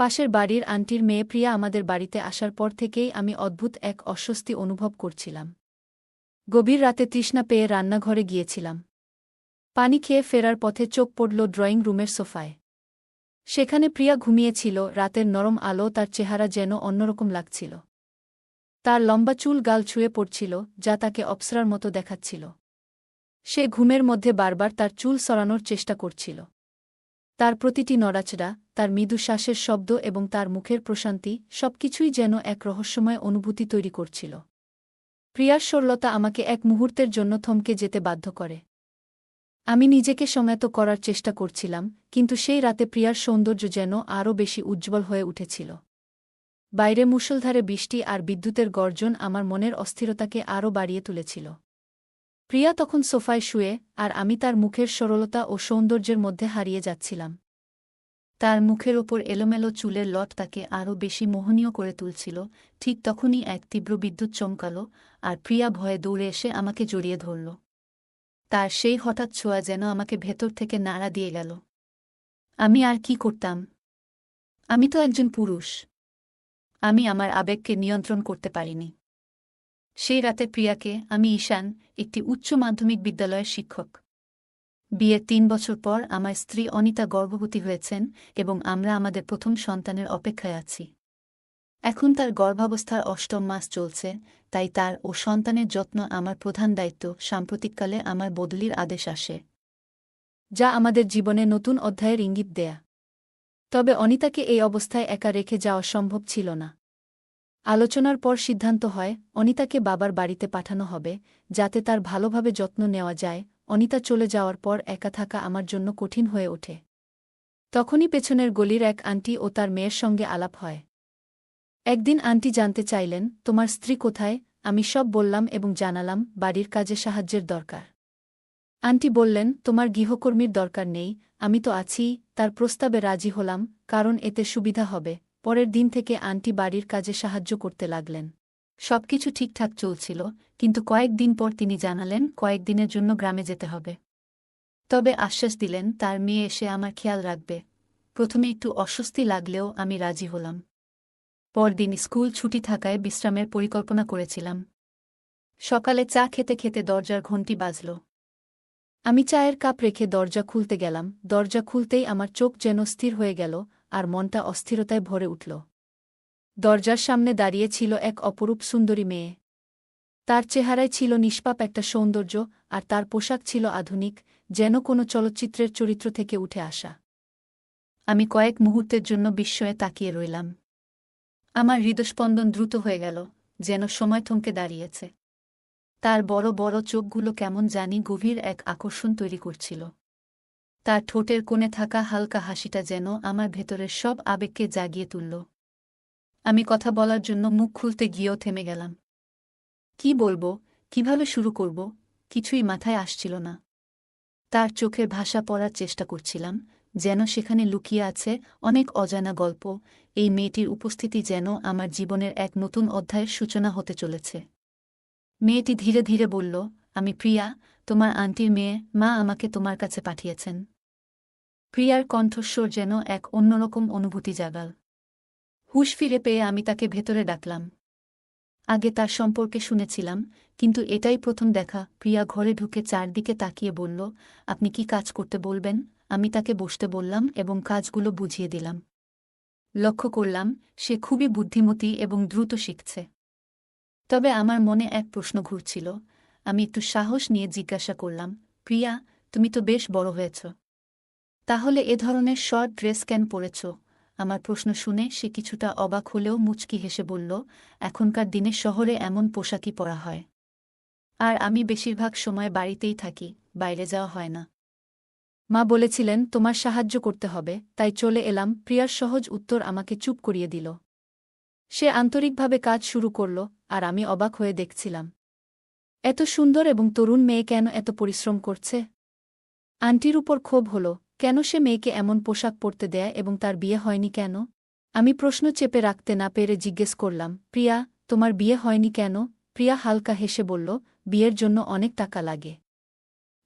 পাশের বাড়ির আন্টির মেয়ে প্রিয়া আমাদের বাড়িতে আসার পর থেকেই আমি অদ্ভুত এক অস্বস্তি অনুভব করছিলাম। গভীর রাতে তৃষ্ণা পেয়ে রান্নাঘরে গিয়েছিলাম। পানি খেয়ে ফেরার পথে চোখ পড়ল ড্রয়িং রুমের সোফায়। সেখানে প্রিয়া ঘুমিয়েছিল, রাতের নরম আলো তার চেহারা যেন অন্যরকম লাগছিল। তার লম্বা চুল গাল ছুঁয়ে পড়ছিল, যা তাকে অপসরার মতো দেখাচ্ছিল। সে ঘুমের মধ্যে বারবার তার চুল সরানোর চেষ্টা করছিল। তার প্রতিটি নড়াচড়া তার মৃদু শ্বাসের শব্দ এবং তার মুখের প্রশান্তি সবকিছুই যেন এক রহস্যময় অনুভূতি তৈরি করছিল। প্রিয়ার সরলতা আমাকে এক মুহূর্তের জন্য থমকে যেতে বাধ্য করে। আমি নিজেকে সঙ্গাত করার চেষ্টা করছিলাম, কিন্তু সেই রাতে প্রিয়ার সৌন্দর্য যেন আরও বেশি উজ্জ্বল হয়ে উঠেছিল। বাইরে মুষলধারে বৃষ্টি আর বিদ্যুতের গর্জন আমার মনের অস্থিরতাকে আরও বাড়িয়ে তুলেছিল। প্রিয়া তখন সোফায় শুয়ে, আর আমি তার মুখের সরলতা ও সৌন্দর্যের মধ্যে হারিয়ে যাচ্ছিলাম। তার মুখের ওপর এলোমেলো চুলের লট তাকে আরও বেশি মোহনীয় করে তুলছিল, ঠিক তখনই এক তীব্র বিদ্যুৎ চমকাল আর প্রিয়া ভয়ে দৌড়ে এসে আমাকে জড়িয়ে ধরল। তার সেই হঠাৎ ছোঁয়া যেন আমাকে ভেতর থেকে নাড়া দিয়ে গেল। আমি আর কি করতাম? আমি তো একজন পুরুষ। আমি আমার আবেগকে নিয়ন্ত্রণ করতে পারিনি। সেই রাতে প্রিয়াকে, আমি ঈশান, একটি উচ্চ মাধ্যমিক বিদ্যালয়ের শিক্ষক। বিয়ের তিন বছর পর আমার স্ত্রী অনিতা গর্ভবতী হয়েছেন এবং আমরা আমাদের প্রথম সন্তানের অপেক্ষায় আছি। এখন তার গর্ভাবস্থার অষ্টম মাস চলছে, তাই তার ও সন্তানের যত্ন আমার প্রধান দায়িত্ব, সাম্প্রতিককালে আমার বদলির আদেশ আসে। যা আমাদের জীবনে নতুন অধ্যায়ের ইঙ্গিত দেয়া। তবে অনিতাকে এই অবস্থায় একা রেখে যাওয়া সম্ভব ছিল না। আলোচনার পর সিদ্ধান্ত হয়, অনিতাকে বাবার বাড়িতে পাঠানো হবে, যাতে তার ভালোভাবে যত্ন নেওয়া যায় অনিতা চলে যাওয়ার পর একা থাকা আমার জন্য কঠিন হয়ে ওঠে। তখনই পেছনের গলির এক আন্টি ও তার মেয়ের সঙ্গে আলাপ হয়। একদিন আন্টি জানতে চাইলেন, তোমার স্ত্রী কোথায়? আমি সব বললাম এবং জানালাম, বাড়ির কাজে সাহায্যের দরকার। আন্টি বললেন, তোমার গৃহকর্মীর দরকার নেই, আমি তো আছি, তার প্রস্তাবে রাজি হলাম, কারণ এতে সুবিধা হবে। পরের দিন থেকে আন্টি বাড়ির কাজে সাহায্য করতে লাগলেন। সবকিছু ঠিকঠাক চলছিল, কিন্তু কয়েকদিন পর তিনি জানালেন কয়েকদিনের জন্য গ্রামে যেতে হবে। তবে আশ্বাস দিলেন, তার মেয়ে এসে আমার খেয়াল রাখবে। প্রথমে একটু অস্বস্তি লাগলেও আমি রাজি হলাম। পরদিন স্কুল ছুটি থাকায় বিশ্রামের পরিকল্পনা করেছিলাম। সকালে চা খেতে খেতে দরজার ঘণ্টি বাজল। আমি চায়ের কাপ রেখে দরজা খুলতে গেলাম। দরজা খুলতেই আমার চোখ যেন স্থির হয়ে গেল আর মনটা অস্থিরতায় ভরে উঠল। দরজার সামনে দাঁড়িয়ে ছিল এক অপরূপ সুন্দরী মেয়ে। তার চেহারায় ছিল নিষ্পাপ একটা সৌন্দর্য, আর তার পোশাক ছিল আধুনিক, যেন কোনো চলচ্চিত্রের চরিত্র থেকে উঠে আসা। আমি কয়েক মুহূর্তের জন্য বিস্ময়ে তাকিয়ে রইলাম। আমার হৃদস্পন্দন দ্রুত হয়ে গেল, যেন সময় থমকে দাঁড়িয়েছে। তার বড় বড় চোখগুলো কেমন জানি গভীর এক আকর্ষণ তৈরি করছিল। তার ঠোঁটের কোণে থাকা হালকা হাসিটা যেন আমার ভেতরের সব আবেগকে জাগিয়ে তুলল। আমি কথা বলার জন্য মুখ খুলতে গিয়েও থেমে গেলাম। কি বলব? কীভাবে শুরু করব? কিছুই মাথায় আসছিল না। তার চোখের ভাষা পড়ার চেষ্টা করছিলাম, যেন সেখানে লুকিয়ে আছে অনেক অজানা গল্প, এই মেয়েটির উপস্থিতি যেন আমার জীবনের এক নতুন অধ্যায়ের সূচনা হতে চলেছে। মেয়েটি ধীরে ধীরে বলল, আমি প্রিয়া, তোমার আন্টির মেয়ে, মা আমাকে তোমার কাছে পাঠিয়েছেন। প্রিয়ার কণ্ঠস্বর যেন এক অন্যরকম অনুভূতি জাগাল। হুশ ফিরে পেয়ে আমি তাকে ভেতরে ডাকলাম। আগে তার সম্পর্কে শুনেছিলাম, কিন্তু এটাই প্রথম দেখা। প্রিয়া ঘরে ঢুকে চারদিকে তাকিয়ে বলল, আপনি কি কাজ করতে বলবেন? আমি তাকে বসতে বললাম এবং কাজগুলো বুঝিয়ে দিলাম। লক্ষ্য করলাম, সে খুবই বুদ্ধিমতী এবং দ্রুত শিখছে। তবে আমার মনে এক প্রশ্ন ঘুরছিল। আমি একটু সাহস নিয়ে জিজ্ঞাসা করলাম, প্রিয়া, তুমি তো বেশ বড় হয়েছ। তাহলে এ ধরনের শর্ট ড্রেস কেন পরেছ? আমার প্রশ্ন শুনে সে কিছুটা অবাক হলেও মুচকি হেসে বলল, এখনকার দিনে শহরে এমন পোশাকই পরা হয়। আর আমি বেশিরভাগ সময় বাড়িতেই থাকি, বাইরে যাওয়া হয় না। মা বলেছিলেন, তোমার সাহায্য করতে হবে, তাই চলে এলাম। প্রিয়ার সহজ উত্তর আমাকে চুপ করিয়ে দিল। সে আন্তরিকভাবে কাজ শুরু করল, আর আমি অবাক হয়ে দেখছিলাম। এত সুন্দর এবং তরুণ মেয়ে কেন এত পরিশ্রম করছে? আন্টির উপর ক্ষোভ হল কেন সে মেয়েকে এমন পোশাক পরতে দেয় এবং তার বিয়ে হয়নি কেন? আমি প্রশ্ন চেপে রাখতে না পেরে জিজ্ঞেস করলাম, প্রিয়া, তোমার বিয়ে হয়নি কেন? প্রিয়া হালকা হেসে বলল, বিয়ের জন্য অনেক টাকা লাগে।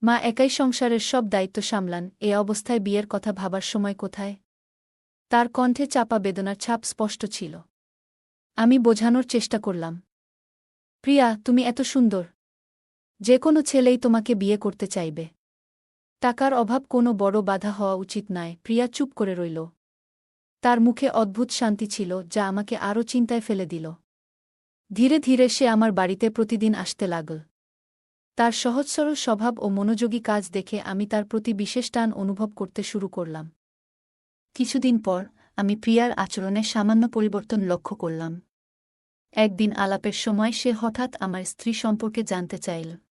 মা একাই সংসারের সব দায়িত্ব সামলান, এ অবস্থায় বিয়ের কথা ভাবার সময় কোথায়? তার কণ্ঠে চাপা বেদনার ছাপ স্পষ্ট ছিল। আমি বোঝানোর চেষ্টা করলাম, প্রিয়া, তুমি এত সুন্দর। যে কোনো ছেলেই তোমাকে বিয়ে করতে চাইবে। টাকার অভাব কোনো বড় বাধা হওয়া উচিত নয় প্রিয়া চুপ করে রইল। তার মুখে অদ্ভুত শান্তি ছিল, যা আমাকে আরও চিন্তায় ফেলে দিল। ধীরে ধীরে সে আমার বাড়িতে প্রতিদিন আসতে লাগল। তার সহজ সরল স্বভাব ও মনোযোগী কাজ দেখে আমি তার প্রতি বিশেষ টান অনুভব করতে শুরু করলাম। কিছুদিন পর আমি প্রিয়ার আচরণে সামান্য পরিবর্তন লক্ষ্য করলাম। একদিন আলাপের সময় সে হঠাৎ আমার স্ত্রী সম্পর্কে জানতে চাইল।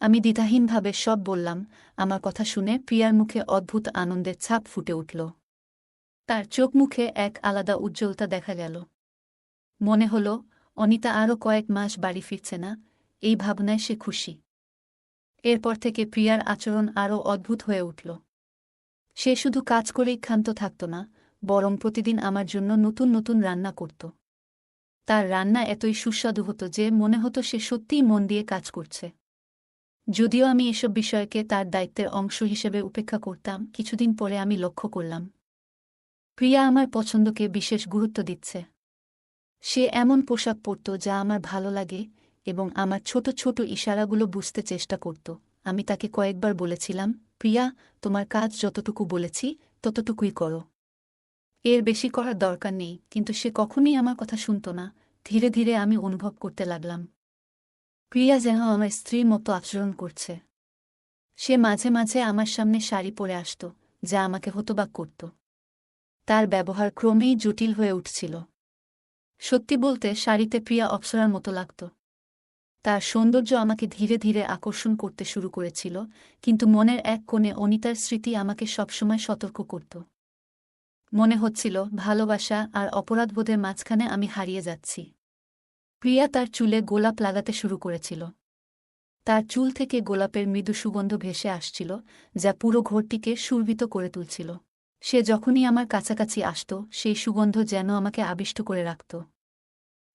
আমি দ্বিধাহীনভাবে সব বললাম, আমার কথা শুনে প্রিয়ার মুখে অদ্ভুত আনন্দের ছাপ ফুটে উঠল। তার চোখ মুখে এক আলাদা উজ্জ্বলতা দেখা গেল। মনে হল, অনিতা আরও কয়েক মাস বাড়ি ফিরছে না, এই ভাবনায় সে খুশি। এরপর থেকে প্রিয়ার আচরণ আরও অদ্ভুত হয়ে উঠল। সে শুধু কাজ করেই ক্ষান্ত থাকত না, বরং প্রতিদিন আমার জন্য নতুন নতুন রান্না করত। তার রান্না এতই সুস্বাদু হতো যে মনে হতো সে সত্যিই মন দিয়ে কাজ করছে। যদিও আমি এসব বিষয়কে তার দায়িত্বের অংশ হিসেবে উপেক্ষা করতাম, কিছুদিন পরে আমি লক্ষ্য করলাম। প্রিয়া আমার পছন্দকে বিশেষ গুরুত্ব দিচ্ছে। সে এমন পোশাক পরত যা আমার ভালো লাগে এবং আমার ছোট ছোট ইশারাগুলো বুঝতে চেষ্টা করত। আমি তাকে কয়েকবার বলেছিলাম, প্রিয়া, তোমার কাজ যতটুকু বলেছি, ততটুকুই করো। এর বেশি করার দরকার নেই। কিন্তু সে কখনই আমার কথা শুনত না। ধীরে ধীরে আমি অনুভব করতে লাগলাম। প্রিয়া যেন আমার স্ত্রীর মতো আচরণ করছে। সে মাঝে মাঝে আমার সামনে শাড়ি পরে আসত, যা আমাকে হতবাক করত। তার ব্যবহার ক্রমেই জটিল হয়ে উঠছিল। সত্যি বলতে, শাড়িতে প্রিয়া অপ্সরার মতো লাগত। তার সৌন্দর্য আমাকে ধীরে ধীরে আকর্ষণ করতে শুরু করেছিল, কিন্তু মনের এক কোণে অনিতার স্মৃতি আমাকে সবসময় সতর্ক করত। মনে হচ্ছিল, ভালোবাসা আর অপরাধবোধের মাঝখানে আমি হারিয়ে যাচ্ছি। প্রিয়া তার চুলে গোলাপ লাগাতে শুরু করেছিল। তার চুল থেকে গোলাপের মৃদু সুগন্ধ ভেসে আসছিল, যা পুরো ঘরটিকে সুরভিত করে তুলছিল। সে যখনই আমার কাছাকাছি আসত, সেই সুগন্ধ যেন আমাকে আবিষ্ট করে রাখত।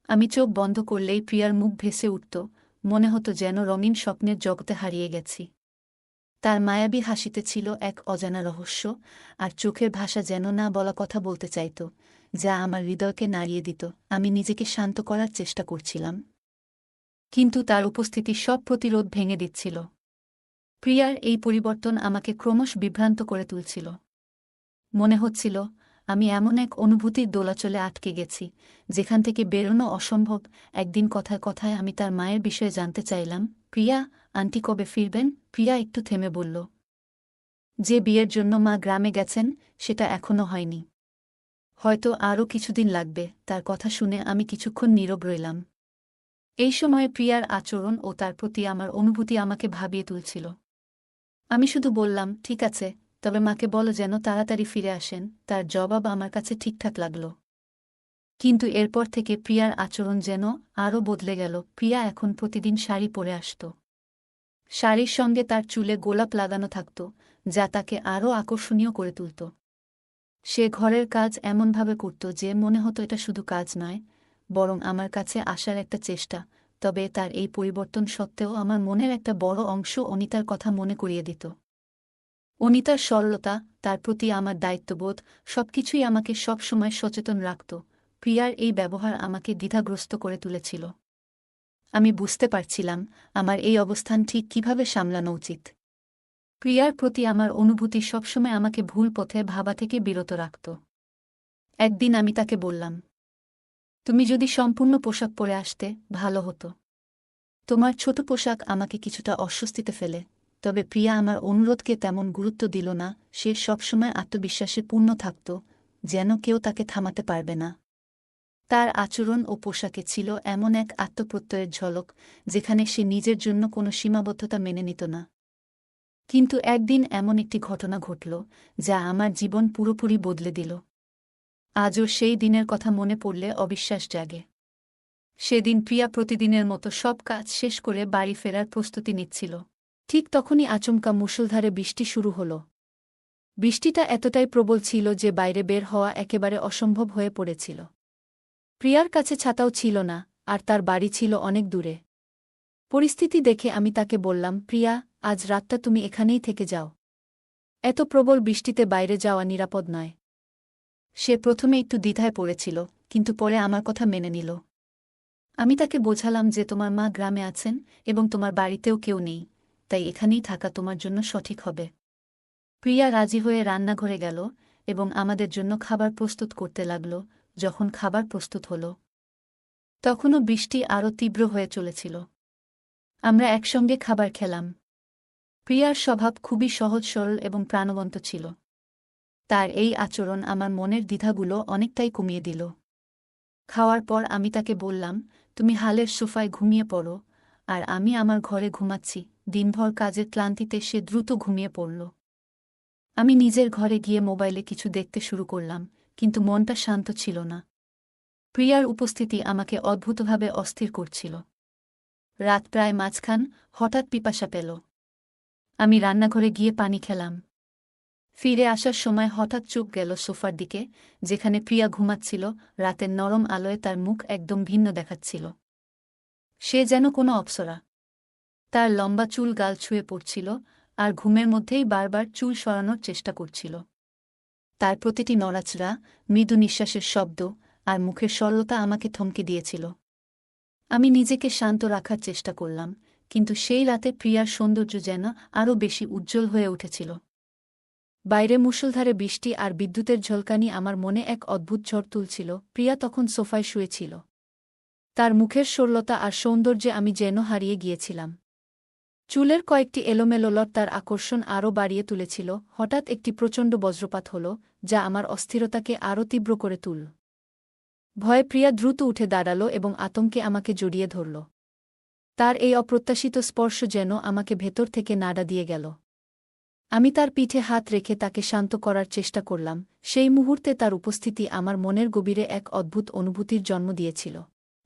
আমি চোখ বন্ধ করলেই প্রিয়ার মুখ ভেসে উঠত, মনে হতো যেন রঙিন স্বপ্নের জগতে হারিয়ে গেছি। তার মায়াবী হাসিতে ছিল এক অজানা রহস্য, আর চোখের ভাষা যেন না বলা কথা বলতে চাইত যা আমার হৃদয়কে নাড়িয়ে দিত, আমি নিজেকে শান্ত করার চেষ্টা করছিলাম। কিন্তু তার উপস্থিতি সব প্রতিরোধ ভেঙে দিচ্ছিল। প্রিয়ার এই পরিবর্তন আমাকে ক্রমশ বিভ্রান্ত করে তুলছিল। মনে হচ্ছিল, আমি এমন এক অনুভূতির দোলাচলে আটকে গেছি, যেখান থেকে বেরোনো অসম্ভব। একদিন কথায় কথায় আমি তার মায়ের বিষয়ে জানতে চাইলাম, প্রিয়া, আন্টি কবে ফিরবেন? প্রিয়া একটু থেমে বলল, যে বিয়ের জন্য মা গ্রামে গেছেন, সেটা এখনও হয়নি। হয়তো আরও কিছুদিন লাগবে, তার কথা শুনে আমি কিছুক্ষণ নীরব রইলাম। এই সময়ে প্রিয়ার আচরণ ও তার প্রতি আমার অনুভূতি আমাকে ভাবিয়ে তুলছিল। আমি শুধু বললাম, ঠিক আছে, তবে মাকে বলো যেন তাড়াতাড়ি ফিরে আসেন, তার জবাব আমার কাছে ঠিকঠাক লাগল। কিন্তু এরপর থেকে প্রিয়ার আচরণ যেন আরও বদলে গেল, প্রিয়া এখন প্রতিদিন শাড়ি পরে আসত। শাড়ির সঙ্গে তার চুলে গোলাপ লাগানো থাকত, যা তাকে আরও আকর্ষণীয় করে তুলত। সে ঘরের কাজ এমনভাবে করত যে মনে হতো এটা শুধু কাজ নয়, বরং আমার কাছে আসার একটা চেষ্টা, তবে তার এই পরিবর্তন সত্ত্বেও আমার মনের একটা বড় অংশ অনিতার কথা মনে করিয়ে দিত। অনিতার সরলতা, তার প্রতি আমার দায়িত্ববোধ, সবকিছুই আমাকে সবসময় সচেতন রাখত। প্রিয়ার এই ব্যবহার আমাকে দ্বিধাগ্রস্ত করে তুলেছিল। আমি বুঝতে পারছিলাম, আমার এই অবস্থান ঠিক কীভাবে সামলানো উচিত। প্রিয়ার প্রতি আমার অনুভূতি সবসময় আমাকে ভুল পথে ভাবা থেকে বিরত রাখত। একদিন আমি তাকে বললাম, তুমি যদি সম্পূর্ণ পোশাক পরে আসতে, ভালো হতো। তোমার ছোট পোশাক আমাকে কিছুটা অস্বস্তিতে ফেলে, তবে প্রিয়া আমার অনুরোধকে তেমন গুরুত্ব দিল না, সে সবসময় আত্মবিশ্বাসে পূর্ণ থাকত, যেন কেউ তাকে থামাতে পারবে না। তার আচরণ ও পোশাকে ছিল এমন এক আত্মপ্রত্যয়ের ঝলক, যেখানে সে নিজের জন্য কোনো সীমাবদ্ধতা মেনে নিত না। কিন্তু একদিন এমন একটি ঘটনা ঘটল, যা আমার জীবন পুরোপুরি বদলে দিল। আজও সেই দিনের কথা মনে পড়লে অবিশ্বাস জাগে। সেদিন প্রিয়া প্রতিদিনের মতো সব কাজ শেষ করে বাড়ি ফেরার প্রস্তুতি নিচ্ছিল। ঠিক তখনই আচমকা মুষলধারে বৃষ্টি শুরু হল। বৃষ্টিটা এতটাই প্রবল ছিল যে বাইরে বের হওয়া একেবারে অসম্ভব হয়ে পড়েছিল। প্রিয়ার কাছে ছাতাও ছিল না, আর তার বাড়ি ছিল অনেক দূরে। পরিস্থিতি দেখে আমি তাকে বললাম, প্রিয়া আজ রাতটা তুমি এখানেই থেকে যাও। এত প্রবল বৃষ্টিতে বাইরে যাওয়া নিরাপদ নয়। সে প্রথমে একটু দ্বিধায় পড়েছিল, কিন্তু পরে আমার কথা মেনে নিল। আমি তাকে বোঝালাম যে তোমার মা গ্রামে আছেন এবং তোমার বাড়িতেও কেউ নেই, তাই এখানেই থাকা তোমার জন্য সঠিক হবে। প্রিয়া রাজি হয়ে রান্নাঘরে গেল এবং আমাদের জন্য খাবার প্রস্তুত করতে লাগল, যখন খাবার প্রস্তুত হল। তখনও বৃষ্টি আরও তীব্র হয়ে চলেছিল। আমরা একসঙ্গে খাবার খেলাম। প্রিয়ার স্বভাব খুবই সহজ, সরল এবং প্রাণবন্ত ছিল। তার এই আচরণ আমার মনের দ্বিধাগুলো অনেকটাই কমিয়ে দিল। খাওয়ার পর আমি তাকে বললাম, তুমি হালের সোফায় ঘুমিয়ে পড়ো, আর আমি আমার ঘরে ঘুমাচ্ছি। দিনভর কাজের ক্লান্তিতে সে দ্রুত ঘুমিয়ে পড়ল। আমি নিজের ঘরে গিয়ে মোবাইলে কিছু দেখতে শুরু করলাম, কিন্তু মনটা শান্ত ছিল না। প্রিয়ার উপস্থিতি আমাকে অদ্ভুতভাবে অস্থির করছিল। রাত প্রায় মাঝখান হঠাৎ পিপাসা পেল। আমি রান্নাঘরে গিয়ে পানি খেলাম। ফিরে আসার সময় হঠাৎ চোখ গেল সোফার দিকে, যেখানে প্রিয়া ঘুমাচ্ছিল, রাতের নরম আলোয় তার মুখ একদম ভিন্ন দেখাচ্ছিল। সে যেন কোনো অপ্সরা। তার লম্বা চুল গাল ছুঁয়ে পড়ছিল, আর ঘুমের মধ্যেই বারবার চুল সরানোর চেষ্টা করছিল। তার প্রতিটি নড়াচড়া, মৃদু নিঃশ্বাসের শব্দ, আর মুখের সরলতা আমাকে থমকে দিয়েছিল। আমি নিজেকে শান্ত রাখার চেষ্টা করলাম কিন্তু সেই রাতে প্রিয়ার সৌন্দর্য যেন আরও বেশি উজ্জ্বল হয়ে উঠেছিল। বাইরে মুষলধারে বৃষ্টি আর বিদ্যুতের ঝলকানি আমার মনে এক অদ্ভুত ঝড় তুলছিল। প্রিয়া তখন সোফায় শুয়েছিল। তার মুখের সরলতা আর সৌন্দর্যে আমি যেন হারিয়ে গিয়েছিলাম। চুলের কয়েকটি এলোমেলো লট তার আকর্ষণ আরও বাড়িয়ে তুলেছিল। হঠাৎ একটি প্রচণ্ড বজ্রপাত হল, যা আমার অস্থিরতাকে আরও তীব্র করে তুল। ভয়ে প্রিয়া দ্রুত উঠে দাঁড়াল এবং আতঙ্কে আমাকে জড়িয়ে ধরল। তার এই অপ্রত্যাশিত স্পর্শ যেন আমাকে ভেতর থেকে নাড়া দিয়ে গেল। আমি তার পিঠে হাত রেখে তাকে শান্ত করার চেষ্টা করলাম, সেই মুহূর্তে তার উপস্থিতি আমার মনের গভীরে এক অদ্ভুত অনুভূতির জন্ম দিয়েছিল।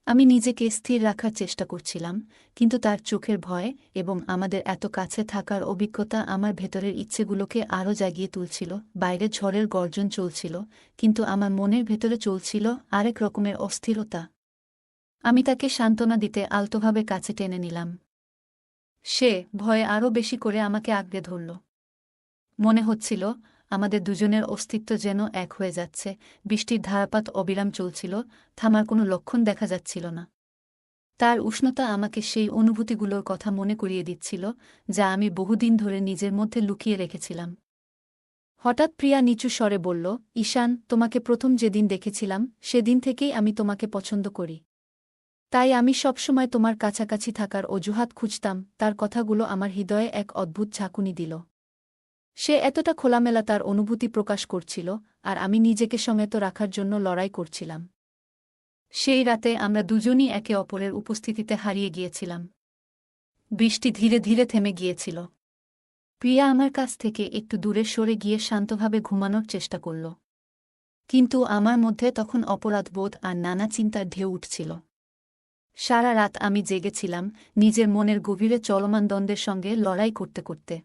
আমি নিজেকে স্থির রাখার চেষ্টা করছিলাম, কিন্তু তার চোখের ভয় এবং আমাদের এত কাছে থাকার অভিজ্ঞতা আমার ভেতরের ইচ্ছেগুলোকে আরও জাগিয়ে তুলছিল, বাইরে ঝড়ের গর্জন চলছিল, কিন্তু আমার মনের ভেতরে চলছিল আরেক রকমের অস্থিরতা। আমি তাকে সান্ত্বনা দিতে আলতোভাবে কাছে টেনে নিলাম। সে ভয়ে আরও বেশি করে আমাকে আঁকড়ে ধরল। মনে হচ্ছিল আমাদের দুজনের অস্তিত্ব যেন এক হয়ে যাচ্ছে, বৃষ্টির ধারাপাত অবিরাম চলছিল, থামার কোনো লক্ষণ দেখা যাচ্ছিল না। তার উষ্ণতা আমাকে সেই অনুভূতিগুলোর কথা মনে করিয়ে দিচ্ছিল, যা আমি বহুদিন ধরে নিজের মধ্যে লুকিয়ে রেখেছিলাম। হঠাৎ প্রিয়া নিচু স্বরে বলল, ঈশান, তোমাকে প্রথম যেদিন দেখেছিলাম, সেদিন থেকেই আমি তোমাকে পছন্দ করি। তাই আমি সবসময় তোমার কাছাকাছি থাকার অজুহাত খুঁজতাম, তার কথাগুলো আমার হৃদয়ে এক অদ্ভুত ঝাঁকুনি দিল। সে এতটা খোলামেলা তার অনুভূতি প্রকাশ করছিল, আর আমি নিজেকে সমেত রাখার জন্য লড়াই করছিলাম। সেই রাতে আমরা দুজনই একে অপরের উপস্থিতিতে হারিয়ে গিয়েছিলাম। বৃষ্টি ধীরে ধীরে থেমে গিয়েছিল। প্রিয়া আমার কাছ থেকে একটু দূরে সরে গিয়ে শান্তভাবে ঘুমানোর চেষ্টা করল। কিন্তু আমার মধ্যে তখন অপরাধবোধ আর নানা চিন্তার ঢেউ উঠছিল। সারা রাত আমি জেগেছিলাম নিজের মনের গভীরে চলমান দ্বন্দ্বের সঙ্গে লড়াই করতে করতে।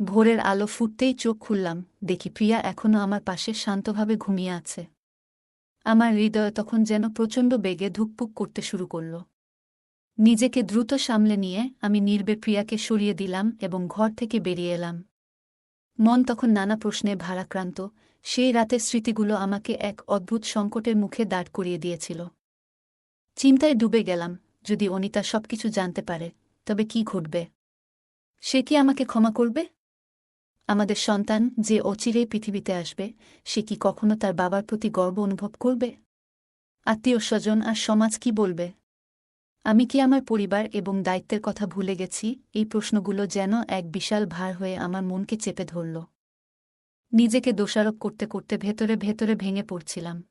ভোরের আলো ফুটতেই চোখ খুললাম, দেখি প্রিয়া এখনও আমার পাশে শান্তভাবে ঘুমিয়ে আছে। আমার হৃদয় তখন যেন প্রচণ্ড বেগে ধুকপুক করতে শুরু করল। নিজেকে দ্রুত সামলে নিয়ে আমি নির্বে প্রিয়াকে সরিয়ে দিলাম এবং ঘর থেকে বেরিয়ে এলাম। মন তখন নানা প্রশ্নে ভারাক্রান্ত, সেই রাতের স্মৃতিগুলো আমাকে এক অদ্ভুত সংকটের মুখে দাঁড় করিয়ে দিয়েছিল। চিন্তায় ডুবে গেলাম, যদি অনিতা সবকিছু জানতে পারে, তবে কি ঘটবে? সে কি আমাকে ক্ষমা করবে? আমাদের সন্তান যে অচিরেই পৃথিবীতে আসবে, সে কি কখনো তার বাবার প্রতি গর্ব অনুভব করবে? আত্মীয় স্বজন আর সমাজ কি বলবে? আমি কি আমার পরিবার এবং দায়িত্বের কথা ভুলে গেছি? এই প্রশ্নগুলো যেন এক বিশাল ভার হয়ে আমার মনকে চেপে ধরল। নিজেকে দোষারোপ করতে করতে ভেতরে ভেতরে ভেঙে পড়ছিলাম।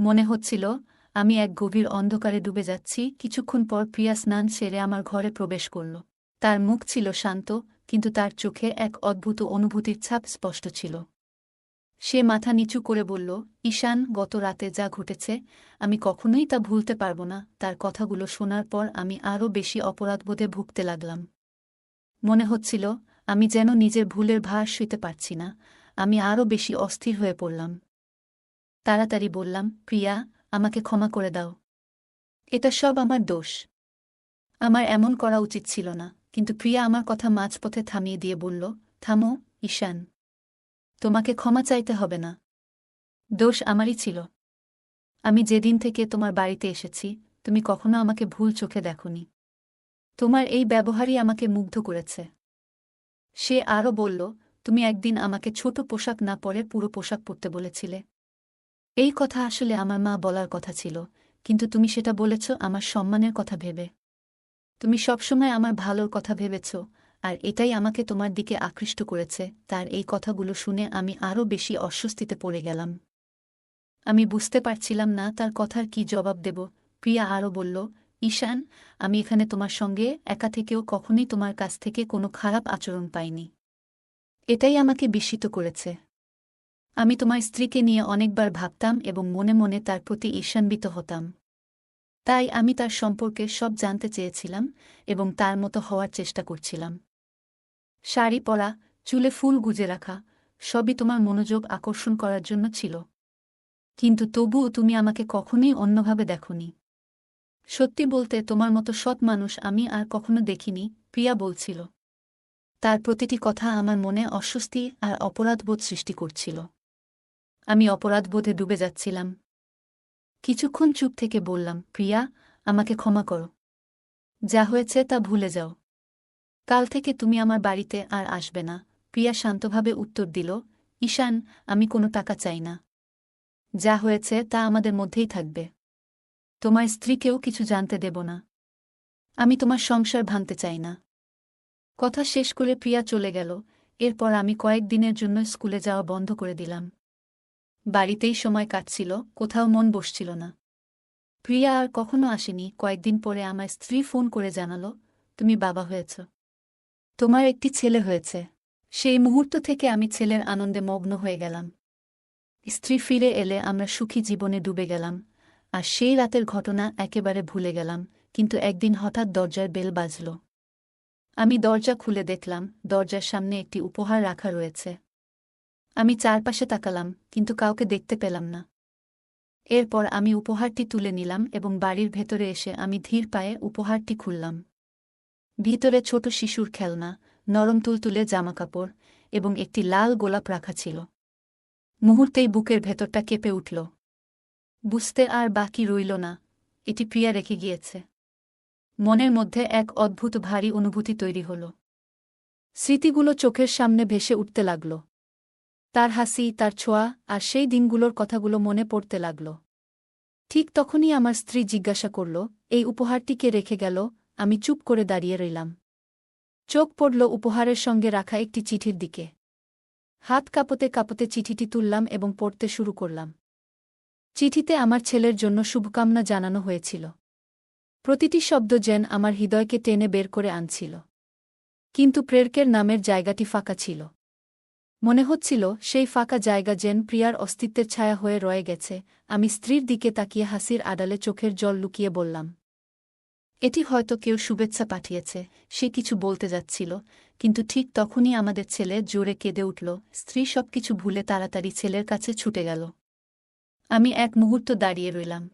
মনে হচ্ছিল আমি এক গভীর অন্ধকারে ডুবে যাচ্ছি। কিছুক্ষণ পর প্রিয়া স্নান সেরে আমার ঘরে প্রবেশ করল। তার মুখ ছিল শান্ত, কিন্তু তার চোখে এক অদ্ভুত অনুভূতির ছাপ স্পষ্ট ছিল। সে মাথা নিচু করে বলল, ঈশান, গত রাতে যা ঘটেছে, আমি কখনোই তা ভুলতে পারব না। তার কথাগুলো শোনার পর আমি আরও বেশি অপরাধবোধে ভুগতে লাগলাম। মনে হচ্ছিল, আমি যেন নিজের ভুলের ভার শুইতে পারছি না। আমি আরও বেশি অস্থির হয়ে পড়লাম। তাড়াতাড়ি বললাম, প্রিয়া আমাকে ক্ষমা করে দাও। এটা সব আমার দোষ। আমার এমন করা উচিত ছিল না, কিন্তু প্রিয়া আমার কথা মাঝপথে থামিয়ে দিয়ে বলল, থামো, ঈশান। তোমাকে ক্ষমা চাইতে হবে না। দোষ আমারই ছিল। আমি যেদিন থেকে তোমার বাড়িতে এসেছি, তুমি কখনো আমাকে ভুল চোখে দেখনি। তোমার এই ব্যবহারই আমাকে মুগ্ধ করেছে। সে আরও বলল, তুমি একদিন আমাকে ছোট পোশাক না পরে পুরো পোশাক পরতে বলেছিলে। এই কথা আসলে আমার মা বলার কথা ছিল, কিন্তু তুমি সেটা বলেছ আমার সম্মানের কথা ভেবে। তুমি সবসময় আমার ভালোর কথা ভেবেছ, আর এটাই আমাকে তোমার দিকে আকৃষ্ট করেছে, তার এই কথাগুলো শুনে আমি আরও বেশি অস্বস্তিতে পড়ে গেলাম। আমি বুঝতে পারছিলাম না তার কথার কি জবাব দেব, প্রিয়া আরও বলল, ঈশান, আমি এখানে তোমার সঙ্গে একা থেকেও কখনই তোমার কাছ থেকে কোনো খারাপ আচরণ পাইনি। এটাই আমাকে বিস্মিত করেছে। আমি তোমার স্ত্রীকে নিয়ে অনেকবার ভাবতাম এবং মনে মনে তার প্রতি ঈর্ষান্বিত হতাম। তাই আমি তার সম্পর্কে সব জানতে চেয়েছিলাম এবং তার মতো হওয়ার চেষ্টা করছিলাম। শাড়ি, পরা, চুলে ফুল গুজে রাখা, সবই তোমার মনোযোগ আকর্ষণ করার জন্য ছিল। কিন্তু তবুও তুমি আমাকে কখনোই অন্যভাবে দেখনি। সত্যি বলতে তোমার মতো সৎ মানুষ আমি আর কখনো দেখিনি, প্রিয়া বলছিল। তার প্রতিটি কথা আমার মনে অস্বস্তি আর অপরাধবোধ সৃষ্টি করছিল। আমি অপরাধবোধে ডুবে যাচ্ছিলাম। কিছুক্ষণ চুপ থেকে বললাম, প্রিয়া, আমাকে ক্ষমা করো। যা হয়েছে তা ভুলে যাও। কাল থেকে তুমি আমার বাড়িতে আর আসবে না। প্রিয়া শান্তভাবে উত্তর দিল, ঈশান, আমি কোনো টাকা চাই না। যা হয়েছে তা আমাদের মধ্যেই থাকবে। তোমার স্ত্রীকেও কিছু জানতে দেব না। আমি তোমার সংসার ভাঙতে চাই না। কথা শেষ করে প্রিয়া চলে গেল। এরপর আমি কয়েক দিনের জন্য স্কুলে যাওয়া বন্ধ করে দিলাম। বাড়িতেই সময় কাটছিল, কোথাও মন বসছিল না। প্রিয়া আর কখনো আসেনি, কয়েকদিন পরে আমার স্ত্রী ফোন করে জানালো, তুমি বাবা হয়েছ। তোমার একটি ছেলে হয়েছে। সেই মুহূর্ত থেকে আমি ছেলের আনন্দে মগ্ন হয়ে গেলাম। স্ত্রী ফিরে এলে আমরা সুখী জীবনে ডুবে গেলাম, আর সেই রাতের ঘটনা একেবারে ভুলে গেলাম, কিন্তু একদিন হঠাৎ দরজার বেল বাজল। আমি দরজা খুলে দেখলাম, দরজার সামনে একটি উপহার রাখা রয়েছে। আমি চারপাশে তাকালাম, কিন্তু কাউকে দেখতে পেলাম না। এরপর আমি উপহারটি তুলে নিলাম এবং বাড়ির ভেতরে এসে আমি ধীর পায়ে উপহারটি খুললাম। ভিতরে ছোট শিশুর খেলনা, নরম তুলতুলে জামাকাপড় এবং একটি লাল গোলাপ রাখা ছিল। মুহূর্তেই বুকের ভেতরটা কেঁপে উঠল। বুঝতে আর বাকি রইল না, এটি প্রিয়া রেখে গিয়েছে। মনের মধ্যে এক অদ্ভুত ভারী অনুভূতি তৈরি হল। স্মৃতিগুলো চোখের সামনে ভেসে উঠতে লাগল। তার হাসি, তার ছোঁয়া আর সেই দিনগুলোর কথাগুলো মনে পড়তে লাগল। ঠিক তখনই আমার স্ত্রী জিজ্ঞাসা করল, এই উপহারটিকে রেখে গেল? আমি চুপ করে দাঁড়িয়ে রইলাম। চোখ পড়ল উপহারের সঙ্গে রাখা একটি চিঠির দিকে। হাত কাঁপতে কাঁপতে চিঠিটি তুললাম এবং পড়তে শুরু করলাম। চিঠিতে আমার ছেলের জন্য শুভকামনা জানানো হয়েছিল। প্রতিটি শব্দ যেন আমার হৃদয়কে টেনে বের করে আনছিল। কিন্তু প্রেরকের নামের জায়গাটি ফাঁকা ছিল। মনে হচ্ছিল, সেই ফাঁকা জায়গা যেন প্রিয়ার অস্তিত্বের ছায়া হয়ে রয়ে গেছে। আমি স্ত্রীর দিকে তাকিয়ে হাসির আড়ালে চোখের জল লুকিয়ে বললাম, এটি হয়তো কেউ শুভেচ্ছা পাঠিয়েছে, সে কিছু বলতে যাচ্ছিল, কিন্তু ঠিক তখনই আমাদের ছেলে জোরে কেঁদে উঠল, স্ত্রী সবকিছু ভুলে তাড়াতাড়ি ছেলের কাছে ছুটে গেল। আমি এক মুহূর্ত দাঁড়িয়ে রইলাম।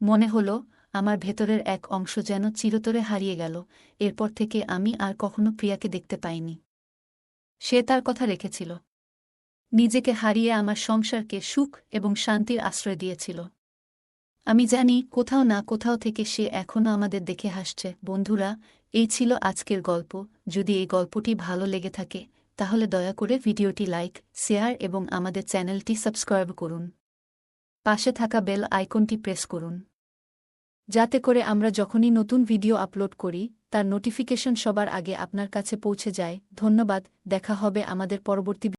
মনে হল, আমার ভেতরের এক অংশ যেন চিরতরে হারিয়ে গেল, এরপর থেকে আমি আর কখনো প্রিয়াকে দেখতে পাইনি। সে তার কথা রেখেছিল। নিজেকে হারিয়ে আমার সংসারকে সুখ এবং শান্তির আশ্রয় দিয়েছিল। আমি জানি কোথাও না কোথাও থেকে সে এখনও আমাদের দেখে হাসছে। বন্ধুরা, এই ছিল আজকের গল্প। যদি এই গল্পটি ভালো লেগে থাকে, তাহলে দয়া করে ভিডিওটি লাইক, শেয়ার এবং আমাদের চ্যানেলটি সাবস্ক্রাইব করুন। পাশে থাকা বেল আইকনটি প্রেস করুন। যাতে করে আমরা যখনই নতুন ভিডিও আপলোড করি, তার নোটিফিকেশন সবার আগে আপনার কাছে পৌঁছে যায়। ধন্যবাদ, দেখা হবে আমাদের পরবর্তী